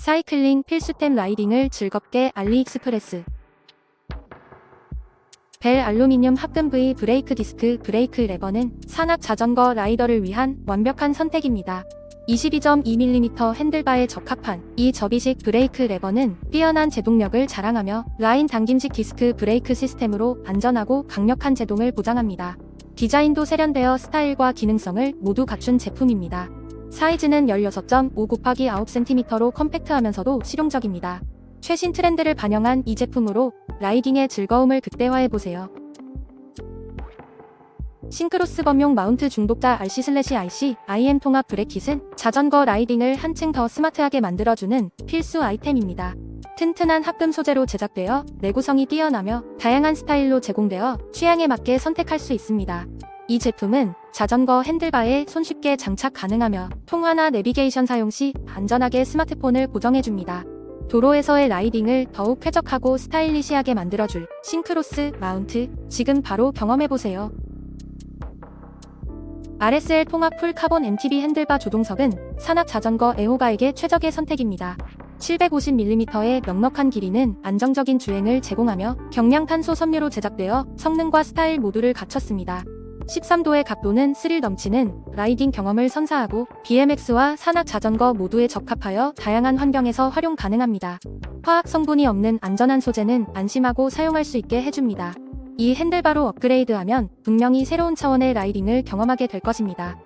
사이클링 필수템 라이딩을 즐겁게 알리익스프레스 벨 알루미늄 합금 V 브레이크 디스크 브레이크 레버는 산악 자전거 라이더를 위한 완벽한 선택입니다. 22.2mm 핸들바에 적합한 이 접이식 브레이크 레버는 뛰어난 제동력을 자랑하며 라인 당김식 디스크 브레이크 시스템으로 안전하고 강력한 제동을 보장합니다. 디자인도 세련되어 스타일과 기능성을 모두 갖춘 제품입니다. 사이즈는 16.5 곱하기 9cm로 컴팩트하면서도 실용적입니다. 최신 트렌드를 반영한 이 제품으로 라이딩의 즐거움을 극대화해보세요. 싱크로스 범용 마운트 중독자 RC/IC IM 통합 브레킷은 자전거 라이딩을 한층 더 스마트하게 만들어주는 필수 아이템입니다. 튼튼한 합금 소재로 제작되어 내구성이 뛰어나며 다양한 스타일로 제공되어 취향에 맞게 선택할 수 있습니다. 이 제품은 자전거 핸들바에 손쉽게 장착 가능하며 통화나 내비게이션 사용 시 안전하게 스마트폰을 고정해줍니다. 도로에서의 라이딩을 더욱 쾌적하고 스타일리시하게 만들어줄 싱크로스 마운트 지금 바로 경험해보세요. RSL 통합 풀 카본 MTB 핸들바 조동석은 산악 자전거 애호가에게 최적의 선택입니다. 750mm의 넉넉한 길이는 안정적인 주행을 제공하며 경량 탄소 섬유로 제작되어 성능과 스타일 모두를 갖췄습니다. 13도의 각도는 스릴 넘치는 라이딩 경험을 선사하고 BMX와 산악 자전거 모두에 적합하여 다양한 환경에서 활용 가능합니다. 화학 성분이 없는 안전한 소재는 안심하고 사용할 수 있게 해줍니다. 이 핸들바로 업그레이드하면 분명히 새로운 차원의 라이딩을 경험하게 될 것입니다.